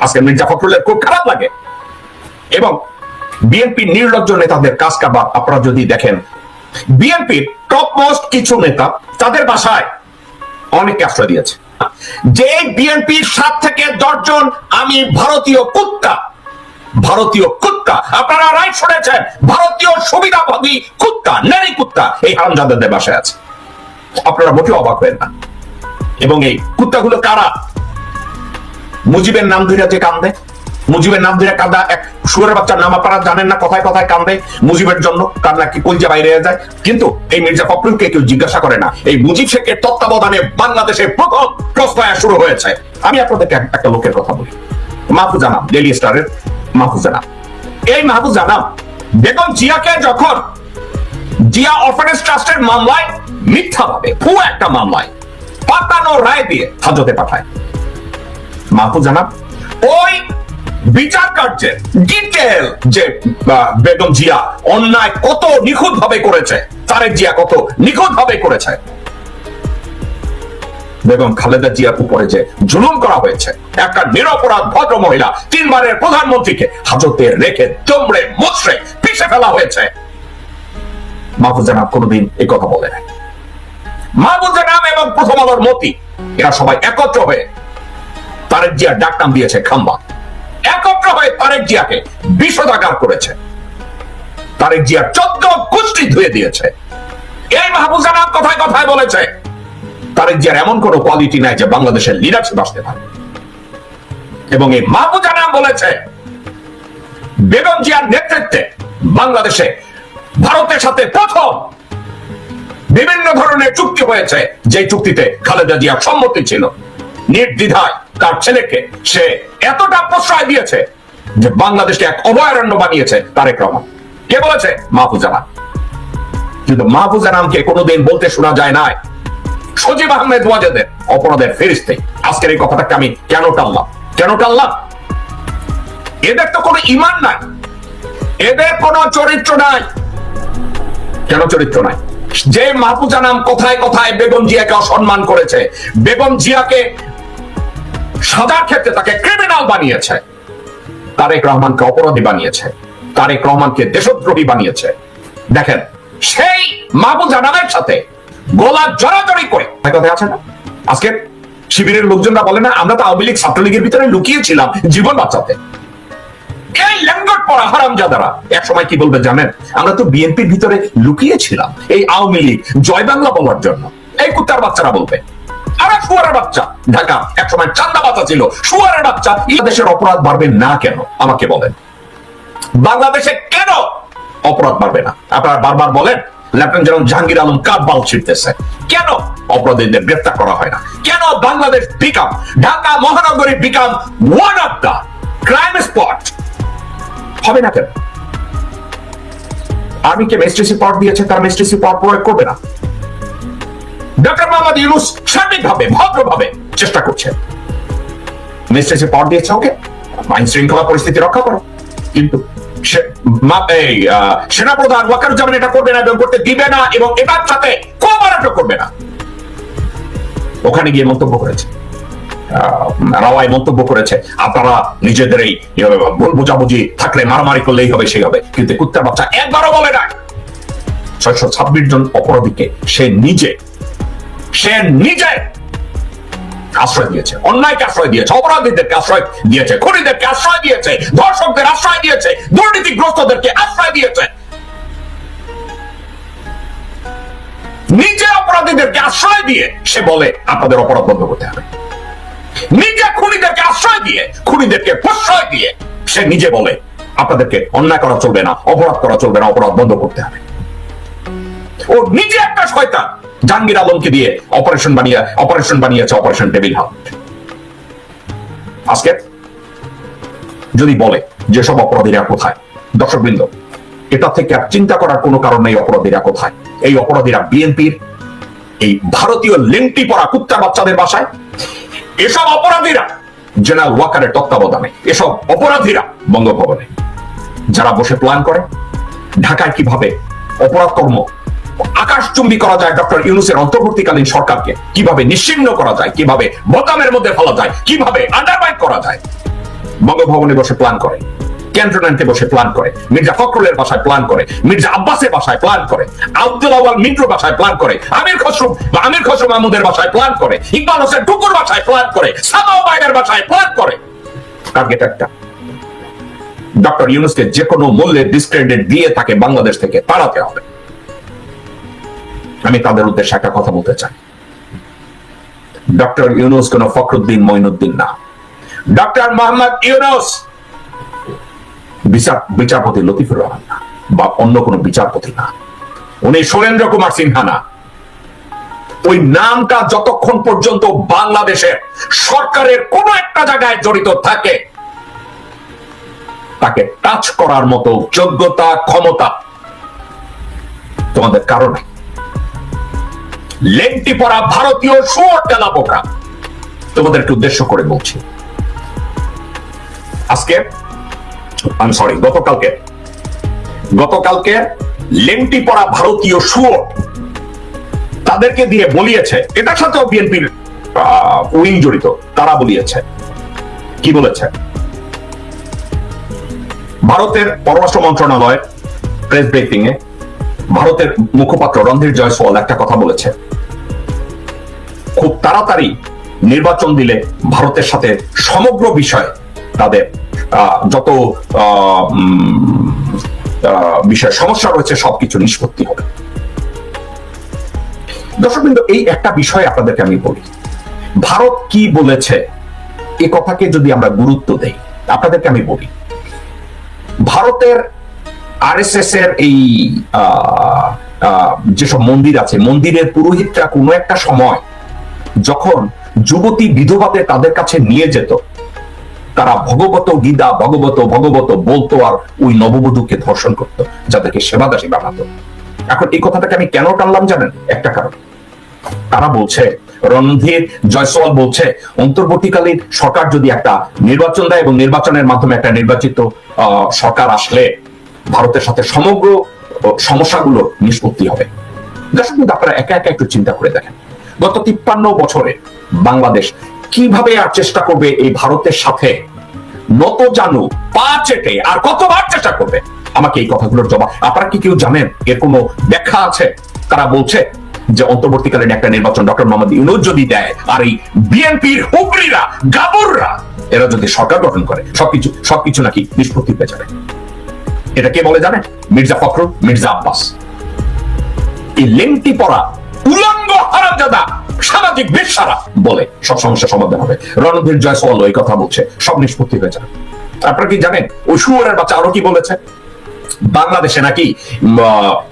আজকে মির্জা ফখরুলের খুব খারাপ লাগে। এবং বিএনপি নির্লজ্জ নেতাদের কাজ কারবার আপনারা যদি দেখেন বিএনপির টপ মোস্ট কিছু নেতা তাদের বাসায় অনেককে আশ্রয় দিয়েছে। যে বিএনপির সাত থেকে দশজন আমি ভারতীয় কুত্তা ভারতীয় কুত্তা, আপনারা রাইট শুনেছেন, ভারতীয় সুবিধাভোগী কুত্তা নারী কুত্তা এই হারামজাদাদের বাসায় আছে। আপনারা মোটেও অবাক হবেন না। এবং এই কুত্তাগুলো কারা? মুজিবের নাম ধরে যে কান্দে, মুজিবের নাম ধরে কান্দা, এক সুরের বাচ্চার নাম আপনারা জানেন না, কথায় কথায় কান্দে মুজিবের জন্য, কান্না কি কলজা বাইরে যায়? কিন্তু এই মির্জা ফখরুলকে কেউ জিজ্ঞাসা করে না। এই মুজিব শেখের তত্ত্বাবধানে বাংলাদেশে প্রথম ক্রসফায়ার শুরু হয়েছে। আমি আপনাদেরকে একটা লোকের কথা বলি। মাহফুজ আনাম ডেলি স্টারের মাহফুজ আনাম এই মাহফুজ আনাম বেগম জিয়াকে যখন জিয়া অরফানেজ ট্রাস্টের মামলায় মিথ্যাভাবে ভু একটা মামলায়, পাতানো রায় দিয়ে হাজতে পাঠায়। মাহফুজ জানাব। ওই বিচার কার্যের ডিটেল যে বেগম জিয়া অন্যায় কত নিখুঁত ভাবে করেছে, তারেক জিয়া কত নিখুঁত ভাবে করেছে। বেগম খালেদা জিয়ার উপরে যে জুলুম করা হয়েছে, একটা নিরপরাধ ভদ্র মহিলা তিনবারের প্রধানমন্ত্রীকে হাজতে রেখে চমড়ে মুচড়ে পিষে ফেলা হয়েছে। মাহফুজ জানাব কোনোদিন এই কথা বলে নাই। মাহফুজ জানাব এবং প্রথম আলোর মতি, এরা সবাই একত্র হয়ে তারেক ডাক নাম দিয়েছে, খাম্বা। একত্র হয়ে তারেক জিয়াকে করেছে। তারেক চোদ্দ কুষ্টি ধুয়ে দিয়েছে। এই মাহবুব জানাব কথায় কথায় বলেছে তারেক জিয়ার এমন কোন কোয়ালিটি নাই যে বাংলাদেশের লিডারশিপ আসতে পারে। এবং এই মাহবুব জানাব বলেছে, বেগম জিয়ার নেতৃত্বে বাংলাদেশে ভারতের সাথে প্রথম বিভিন্ন ধরনের চুক্তি হয়েছে। যে চুক্তিতে খালেদা জিয়ার সম্মতি ছিল। নির্দ্বিধায় তার ছেলেকে সে এতটা প্রশ্রয় দিয়েছে যে বাংলাদেশকে এক অভয়ারণ্য বানিয়েছে তারেক রহমান। কে বলেছে? মাহফুজানা কিন্তু মাহফুজানামকে কোনোদিন বলতে শোনা যায় নাই। সজীব আহমেদ ওয়াজেদের, অপরাধের ফেরিস্তে। আজকের এই কথাটাকে আমি কেন টানলাম? কেন টানলাম? এদের তো কোনো ইমান নাই। এদের কোনো চরিত্র নাই। কেন চরিত্র নাই? যে মাহফুজা নাম কথায় কথায় বেগম জিয়াকে অসম্মান করেছে, বেগম জিয়াকে সাজার ক্ষেত্রে তাকে ক্রিমিনাল বানিয়েছে। তারেক রহমানকে অপরাধী বানিয়েছে। তারেক রহমানকে দেশদ্রোহী বানিয়েছে। দেখেন, সেই মাহফুজা নামের সাথে গোলা জড়াজড়ি করে কথা আছে না? আজকে শিবিরের লোকজনরা বলে না, আমরা তো আওয়ামী লীগ ছাত্রলীগের ভিতরে লুকিয়েছিলাম জীবন বাঁচাতে। এই ল্যাঙ্গট পড়া হারাম যাদারা এক সময় কি বলবে জানেন? আমরা তো বিএনপির ভিতরে লুকিয়েছিলাম এই আওয়ামী লীগ জয় বাংলা বলার জন্য। এই কুত্তার বাচ্চারা বলবে। আরে শুয়ারের বাচ্চা। ঢাকা এক সময় চান্দা বাচ্চা ছিল। শুয়ারের বাচ্চা দেশের অপরাধ বাড়বে না কেন? আমাকে বলেন। বাংলাদেশে কেন অপরাধ বাড়বে না? আপনারা বারবার বলেন জেনারেল জাহাঙ্গীর আলম ছিটতেছে কেন অপরাধীদের গ্রেফতার করা হয় না? কেন বাংলাদেশ বিকাম ঢাকা মহানগরী became one of the crime spot হবে না কেন? আর্মিকে মেস্ট্রেসি পাওয়ার দিয়েছে, তার মেস্ট্রেসি পাওয়ার প্রয়োগ করবে না। ডক্টর মোহাম্মদ ইউনুস ভদ্রভাবে চেষ্টা দিয়েছে ওকে? আইন শৃঙ্খলা পরিস্থিতি রক্ষা করো। কিন্তু সেনাপ্রধান এটা করবে না এবং করতে দিবে না এবং এটার সাথে করবে না। ওখানে গিয়ে মন্তব্য করেছে। আহ, রাওয়াই মন্তব্য করেছে। আপনারা নিজেদের এই ভুল বোঝাবুঝি থাকলে মারামারি করলেই হবে সেই হবে। কিন্তু কুত্তার বাচ্চা একবারও বলে না ছয়শো ছাব্বিশ জন অপরাধীকে সে নিজে সে নিজে আশ্রয় দিয়েছে, অন্যায়কে আশ্রয় দিয়েছে, অপরাধীদেরকে আশ্রয় দিয়েছে, খুনিদেরকে আশ্রয় দিয়েছে, ধর্ষকদের আশ্রয় দিয়েছে, দুর্নীতিগ্রস্তদেরকে আশ্রয় দিয়েছে। নিজে অপরাধীদেরকে আশ্রয় দিয়ে সে বলে, আপনাদের অপরাধ বন্ধ করতে হবে। নিজে খুনিদেরকে আশ্রয় দিয়ে, খুনিদেরকে প্রশ্রয় দিয়ে সে নিজে বলে, আপনাদেরকে অন্যায় করা চলবে না, অপরাধ করা চলবে না, অপরাধ বন্ধ করতে হবে। ও নিজে একটা শয়তান। জাহাঙ্গীর আলমকে দিয়ে অপারেশন বানিয়ে অপারেশন বানিয়েছে অপারেশন টেবিল আজকে যদি বলে যেসব অপরাধীরা কোথায়? দর্শকবৃন্দ, এটা থেকে আর চিন্তা করার কোনো কারণ নেই অপরাধীরা কোথায়? এই অপরাধীরা বিএনপির, এই ভারতীয় লিঙ্কটি পড়া কুত্তা বাচ্চাদের বাসায়। এসব অপরাধীরা জেনারেল ওয়াকারের তত্ত্বাবধানে, এসব অপরাধীরা বঙ্গভবনে। যারা বসে প্ল্যান করে, ঢাকায় কীভাবে অপরাধ কর্ম আকাশচুম্বী করা যায় ডক্টর ইউনুসের অন্তর্বর্তীকালীন সরকারকে। কীভাবে নিশ্চিহ্ন করা যায়, কীভাবে বোতামের মধ্যে ফেলা যায়, কীভাবে আন্ডারমাইন করা যায়। বঙ্গভবনে বসে প্ল্যান করে, ক্যান্টনমেন্টে বসে প্ল্যান করে, মির্জা ফখরুলের বাসায় প্ল্যান করে, মির্জা আব্বাসের বাসায় প্ল্যান করে, আব্দুল আওয়াল মিন্টুর বাসায় প্ল্যান করে, আমির বা আমির বাসায় প্ল্যান করে, ইকবাল হোসেন টুকুর বাসায় প্ল্যান করে সাদাও বাসায় প্ল্যান করে। টার্গেট একটা। ডক্টর ইউনুসকে যে কোনো মূল্যে ডিসক্রেডিট দিয়ে তাকে বাংলাদেশ থেকে তাড়াতে হবে। আমি তাদের উদ্দেশ্যে একটা কথা বলতে চাই। ডক্টর ইউনুস কোন ফখরুদ্দিন মঈনুদ্দিন না। ডক্টর মোহাম্মদ ইউনুস বিচার বিচারপতি লতিফুর রহমান না, বা অন্য কোন বিচারপতি না। উনি সুরেন্দ্র কুমার সিনহা না। ওই নামটা যতক্ষণ পর্যন্ত বাংলাদেশের সরকারের কোন একটা জায়গায় জড়িত থাকে, তাকে টাচ করার মতো যোগ্যতা, ক্ষমতা তোমাদের কারণে লেংটি পড়া ভারতীয় শুয়োর টেলা পোকা তোমাদেরকে উদ্দেশ্য করে বলছি। আজকে আমি সরি গতকালকে গতকালকে লেংটি পড়া ভারতীয় শুয়োর তাদেরকে দিয়ে বলিয়েছে, এটার সাথেও বিএনপির উইং জড়িত, তারা বলিয়েছে। কি বলেছে? ভারতের পররাষ্ট্র মন্ত্রণালয় প্রেস ব্রিফিং এ ভারতের মুখপাত্র রণধীর জয়সওয়াল একটা কথা বলেছে। খুব তাড়াতাড়ি নির্বাচন দিলে ভারতের সাথে সমগ্র বিষয় তাদের যত বিষয় সমস্যা রয়েছে সবকিছু নিষ্পত্তি হবে। দর্শক বিন্দু, এই একটা বিষয় আপনাদেরকে আমি বলি। ভারত কি বলেছে এ কথাকে যদি আমরা গুরুত্ব দেই, আপনাদেরকে আমি বলি, ভারতের আরএসএস এর এই যেসব মন্দির আছে, মন্দিরের পুরোহিতরা কোনো একটা সময় যখন যুবতী বিধবাতে তাদের কাছে নিয়ে যেত, তারা ভগবত গীতা, ভগবত ভগবত বলতো আর ওই নববধূকে ধর্ষণ করতো, যাদেরকে সেবাদাসী বানাতো। এখন এই কথাটাকে আমি কেন টানলাম জানেন? একটা কারণ। তারা বলছে রণধীর জয়সওয়াল বলছে অন্তর্বর্তীকালীন সরকার যদি একটা নির্বাচন দেয় এবং নির্বাচনের মাধ্যমে একটা নির্বাচিত সরকার আসলে ভারতের সাথে সমগ্র সমস্যাগুলো নিষ্পত্তি হবে। দর্শক আপনারা একা একা একটু চিন্তা করে দেখেন। গত তিপ্পান্ন বছরে বাংলাদেশ কীভাবে আর চেষ্টা করবে এই ভারতের সাথে? নত জানু, পা চেটে, আর কতবার চেষ্টা করবে? আমাকে এই কথাগুলোর জবাব আপনারা কি কেউ জানেন? এর কোনো ব্যাখ্যা আছে? তারা বলছে যে অন্তর্বর্তীকালীন একটা নির্বাচন ডক্টর মোহাম্মদ ইউনুস যদি দেয়, আর এই বিএনপির হুগরিরা গাবররা, এরা যদি সরকার গঠন করে, সবকিছু সবকিছু নাকি নিষ্পত্তি হয়ে যাবে। এটা কে বলে জানেন? মির্জা ফখরুল, মির্জা আব্বাস। এই লেংটি পড়া উলঙ্গ হারামজাদা, সামাজিক বেশারা বলে। সব সমস্যা সমাধান হবে। রণধীর জয়সওয়াল এই কথা বলছে। সব নিষ্পত্তি হয়ে যাবে। আপনারা কি জানেন, ওই শুয়ারের বাচ্চা আরও কি বলেছে? বাংলাদেশে নাকি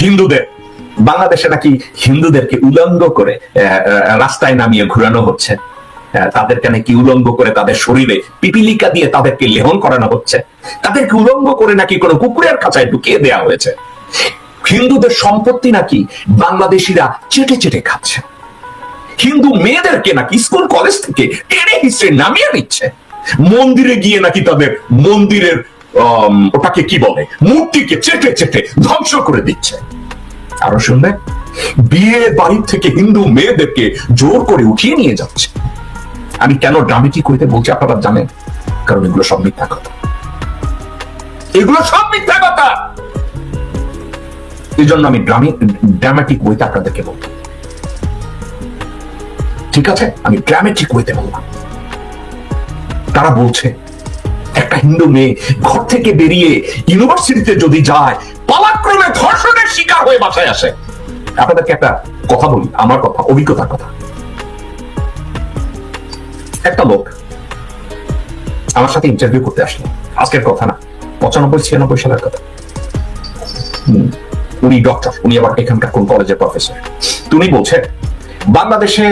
হিন্দুদের, বাংলাদেশে নাকি হিন্দুদেরকে উলঙ্গ করে রাস্তায় নামিয়ে ঘুরানো হচ্ছে। তাদেরকে নাকি উলঙ্গ করে তাদের শরীরে পিপিলিকা দিয়ে তাদেরকে লেহন করানো হচ্ছে। তাদেরকে উলঙ্গ করে নাকি কোনো কুকুরের খাঁচায় ঢুকিয়ে দেওয়া হয়েছে। হিন্দুদের সম্পত্তি নাকি বাংলাদেশিরা চেটে চেটে খাচ্ছে? হিন্দু মেয়েদেরকে নাকি স্কুল, কলেজ থেকে টেনে হিসেবে নামিয়ে নিচ্ছে? মন্দিরে গিয়ে নাকি তাদের মন্দিরের ওটাকে কি বলে, মূর্তিকে চেটে চেটে ধ্বংস করে দিচ্ছে। আরও শুনবে? বিয়ে বাড়ির থেকে হিন্দু মেয়েদেরকে জোর করে উঠিয়ে নিয়ে যাচ্ছে। আমি কেন ড্রামেটিক হইতে বলছি আপনারা জানেন? কারণ এগুলো সব মিথ্যা কথা। এগুলো সব মিথ্যা কথা! এই জন্য আমি ড্রামি ড্রামাটিক ওয়েতে আপনাদেরকে বলব। ঠিক আছে? আমি ড্রামেটিক ওয়েতে বললাম। তারা বলছে, একটা হিন্দু মেয়ে ঘর থেকে বেরিয়ে ইউনিভার্সিটিতে যদি যায়, পালাক্রমে ধর্ষণের শিকার হয়ে বাসায় আসে। আপনাদেরকে একটা কথা বলি, আমার কথা, অভিজ্ঞতার কথা। একটা লোক আমার সাথে ইন্টারভিউ করতে আসলো। আজকের কথা না, পঁচানব্বই, ছিয়ানব্বই সালের কথা। উনি ডক্টর উনি আবার এখানকার কোন কলেজের প্রফেসর তুমি বলছেন বাংলাদেশে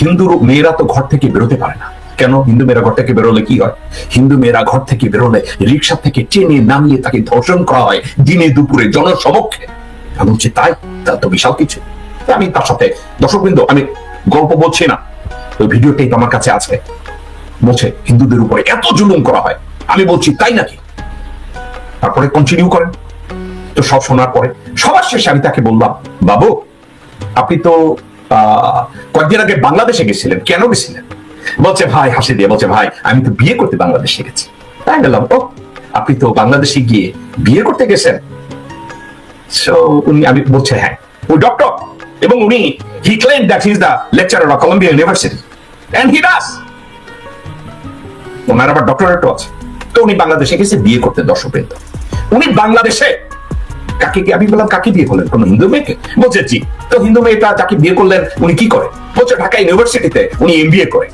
হিন্দু মেয়েরা তো ঘর থেকে বেরোতে পারে না। কেন? হিন্দু মেয়েরা ঘর থেকে বেরোলে কি হয়? হিন্দু মেয়েরা ঘর থেকে বেরোলে রিক্সা থেকে টেনে নামিয়ে তাকে ধর্ষণ করা হয় দিনে দুপুরে জনসমক্ষে। আমি বলছি, তাই? তা তো বিশাল কিছু। আমি তার সাথে, দর্শকবৃন্দ, আমি গল্প বলছি না। ওই ভিডিও টেপ আমার কাছে আছে। বলছে, হিন্দুদের উপরে এত জুলুম করা হয়। আমি বলছি, তাই নাকি? তারপরে কন্টিনিউ করেন। তো সব শোনার পরে, সবার শেষে আমি তাকে বললাম, বাবু, আপনি তো কয়েকদিন আগে বাংলাদেশে গেছিলেন, কেন গেছিলেন? বলছে, ভাই, হাসি দিয়ে, বলছে, ভাই, আমি তো বিয়ে করতে বাংলাদেশে গেছি। তাই গেলাম ও আপনি তো বাংলাদেশে গিয়ে বিয়ে করতে গেছেন? উনি, আমি বলছে হ্যাঁ। ওই ডক্টর, এবং উনি he claim that he is the lecturer of Columbia University and he does ওনার আবার ডক্টরেটও আছে। তো উনি বাংলাদেশে গেছে, বিয়ে করতে দর্শক উনি বাংলাদেশে কাকে আমি বললাম, কাকে বিয়ে করলেন? কোন হিন্দু মেয়েকে? বলছে, জি। তো হিন্দু মেয়েটা যাকে বিয়ে করলেন, উনি কি করে? বলছে, ঢাকা ইউনিভার্সিটিতে উনি এমবিএ করে।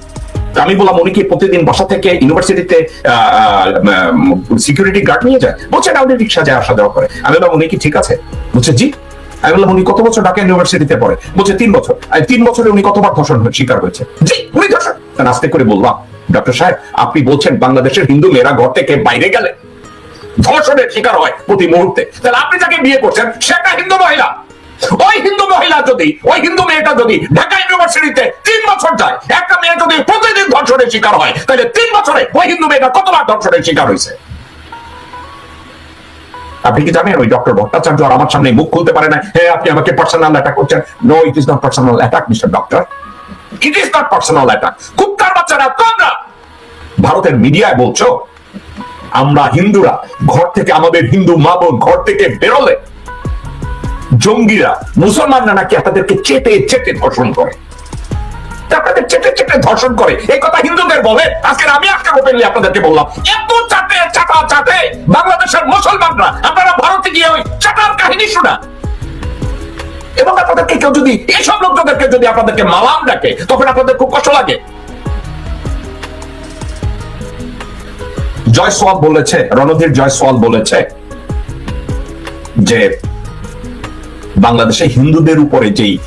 আমি বললাম, উনি কি প্রতিদিন বাসা থেকে ইউনিভার্সিটিতে সিকিউরিটি গার্ড নিয়ে যায়? বলছে, না, উনি রিক্সা যায়, আসা করে। আমি বললাম, উনি কি ঠিক আছে? বলছে, জি। আমি বললাম, উনি কত বছর ঢাকা ইউনিভার্সিটিতে পড়ে? বলছে, তিন বছর। তিন বছরে উনি কতবার ধর্ষণ শিকার হয়েছে? জি, উনি ধর্ষণ। আস্তে করে বললাম ডক্টর সাহেব, আপনি বলছেন বাংলাদেশের হিন্দু মেয়েরা ঘর থেকে বাইরে গেলে ধর্ষণের শিকার হয় প্রতি মুহূর্তে। তাহলে আপনি যাকে বিয়ে করছেন সেটা হিন্দু মহিলা। ওই হিন্দু মহিলা যদি, ওই হিন্দু মেয়েটা যদি ঢাকা ইউনিভার্সিটিতে তিন বছর যায়, একটা মেয়ে যদি প্রতিদিন ধর্ষণের শিকার হয়, তাহলে তিন বছরে ওই হিন্দু মেয়েটা কতবার ধর্ষণের শিকার হয়েছে? আপনি কি জানেন ওই ডক্টর ভট্টাচার্য আর আমার সামনে মুখ খুলতে পারে না? হ্যাঁ আপনি আমাকে পার্সোনাল অ্যাটাক করছেন। No it is not personal attack mister doctor it is not personal attack কুত্তার বাচ্চারা তোমরা। ভারতের মিডিয়ায় বলছো আমরা হিন্দুরা, ঘর থেকে আমাদের হিন্দু মা বোন ঘর থেকে বেরোলে জঙ্গিরা, মুসলমানরা নাকি আপনাদেরকে চেটে চেটে ধর্ষণ করে। আপনাদের চেটে চেটে ধর্ষণ করে। এই কথা হিন্দুদের বলে, আজকে আমি আজকে ওপেনলি আপনাদেরকে বললাম, এত চাটে, চাটা চাটে বাংলাদেশের মুসলমানরা, আপনারা ভারতে গিয়ে ওই চাটার কাহিনী শোনা এবং আপনাদেরকে কেউ যদি, এইসব লোকজনদেরকে যদি আপনাদেরকে মালাম ডাকে, তখন আপনাদের খুব কষ্ট লাগে। জয়সওয়াল বলেছে, রণধীর জয়সওয়াল বলেছে যে বাংলাদেশে হিন্দুদের উপরে যেই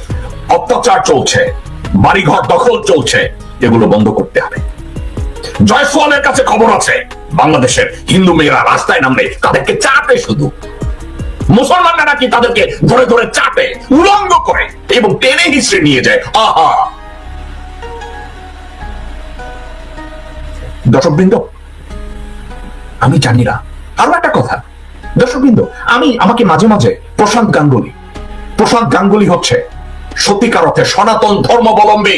অত্যাচার চলছে, বাড়িঘর দখল চলছে, এগুলো বন্ধ করতে হবে। জয়সওয়ালের কাছে খবর আছে, বাংলাদেশের হিন্দু মেয়েরা রাস্তায় নামলে তাদেরকে চাপে শুধু। মুসলমানরা নাকি তাদেরকে ধরে ধরে চাপে, উলঙ্গ করে এবং টেনে হিসড়ে নিয়ে যায়। আহা! দর্শকবৃন্দ আমি জানি না। আরও একটা কথা। দর্শকবৃন্দ, আমি আমাকে মাঝে মাঝে প্রশান্ত গাঙ্গুলি। প্রশান্ত গাঙ্গুলি হচ্ছে সত্যিকার অর্থে সনাতন ধর্মাবলম্বী,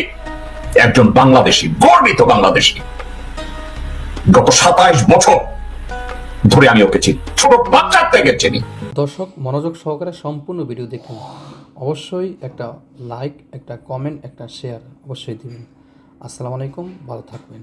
একজন বাংলাদেশি, গর্বিত বাংলাদেশি। গত সাতাইশ বছর ধরে আমি ওকে চিনি, ছোট বাচ্চার থেকে চিনি। দর্শক, মনোযোগ সহকারে সম্পূর্ণ ভিডিও দেখুন। অবশ্যই একটা লাইক একটা কমেন্ট একটা শেয়ার অবশ্যই দিবেন। আসসালামু আলাইকুম, ভালো থাকবেন।